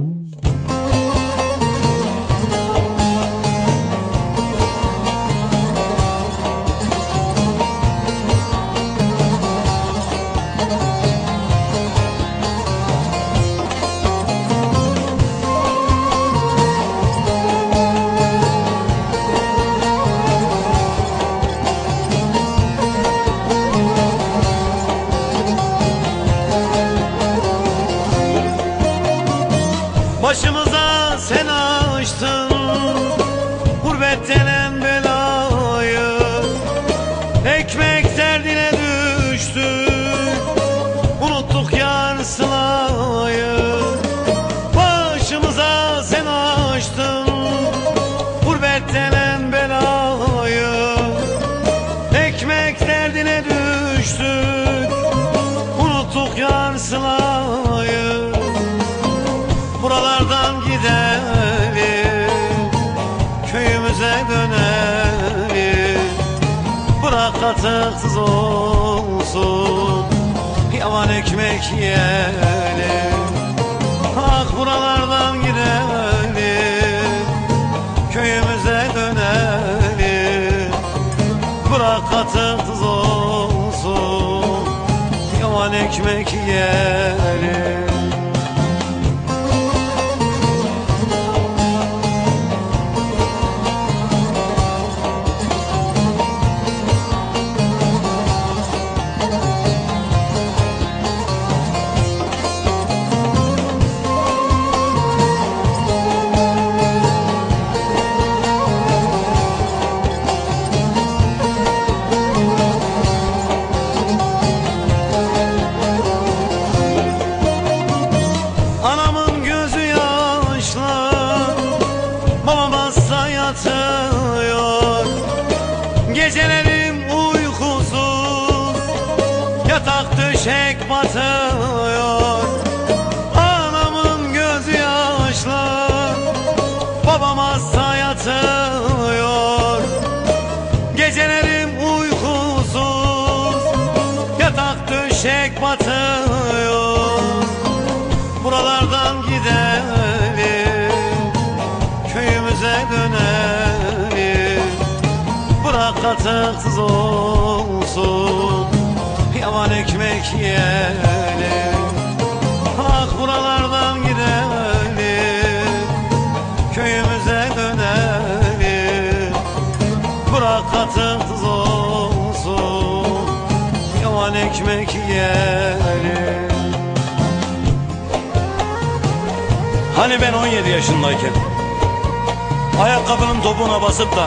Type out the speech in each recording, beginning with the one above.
Mm-hmm. Başımıza sen açtın. Gurbet denen Buralardan gidelim Köyümüze dönelim. Bırak katıksız olsun Yavan ekmek yiyelim. Ah buralardan gidelim Köyümüze dönelim. Bırak katıksız olsun Yavan ekmek yiyelim yatıyor Gecelerim uykusuz Yatak döşek batıyor Anamın gözü yaşlı Babam hasta katıksız olsun. Yavan ekmek yiyelim. Ah buralardan gidelim. Köyümüze dönelim. Bırak katıksız olsun. Yavan ekmek yiyelim. Hani ben 17 yaşındayken Ayakkabının topuğuna basıp da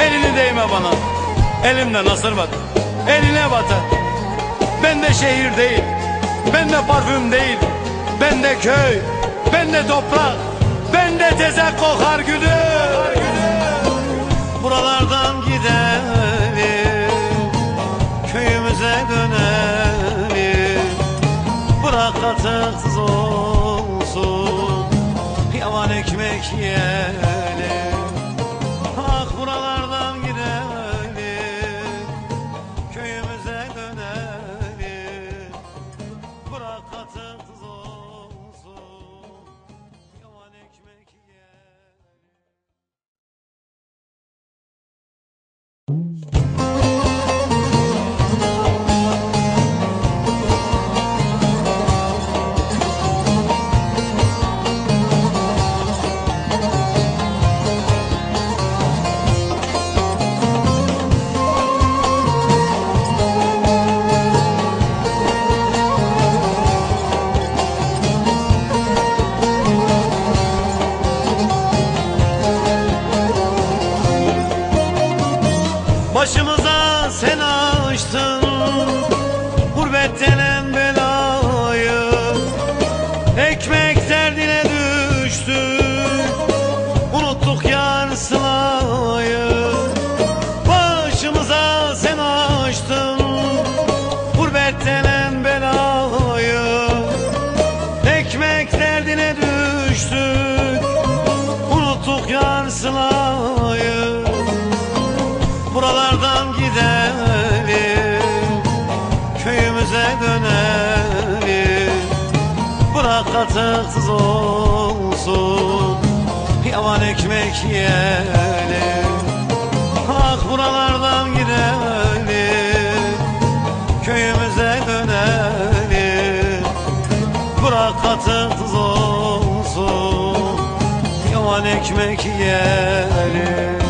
Elini değme bana. Elimde nasır var. Eline batar. Ben de şehir değil. Ben de parfüm değil. Ben de köy. Ben de toprak. Ben de tezek kokar gülüm Buralardan gidelim. Köyümüze dönelim. Bırak katıksız olsun. Yavan ekmek yiyelim Başımıza sen açtın Gurbet Buralardan gidelim Köyümüze dönelim. Bırak katıksız olsun Yavan ekmek yiyelim. Ah buralardan gidelim Köyümüze dönelim. Bırak katıksız olsun Yavan ekmek yiyelim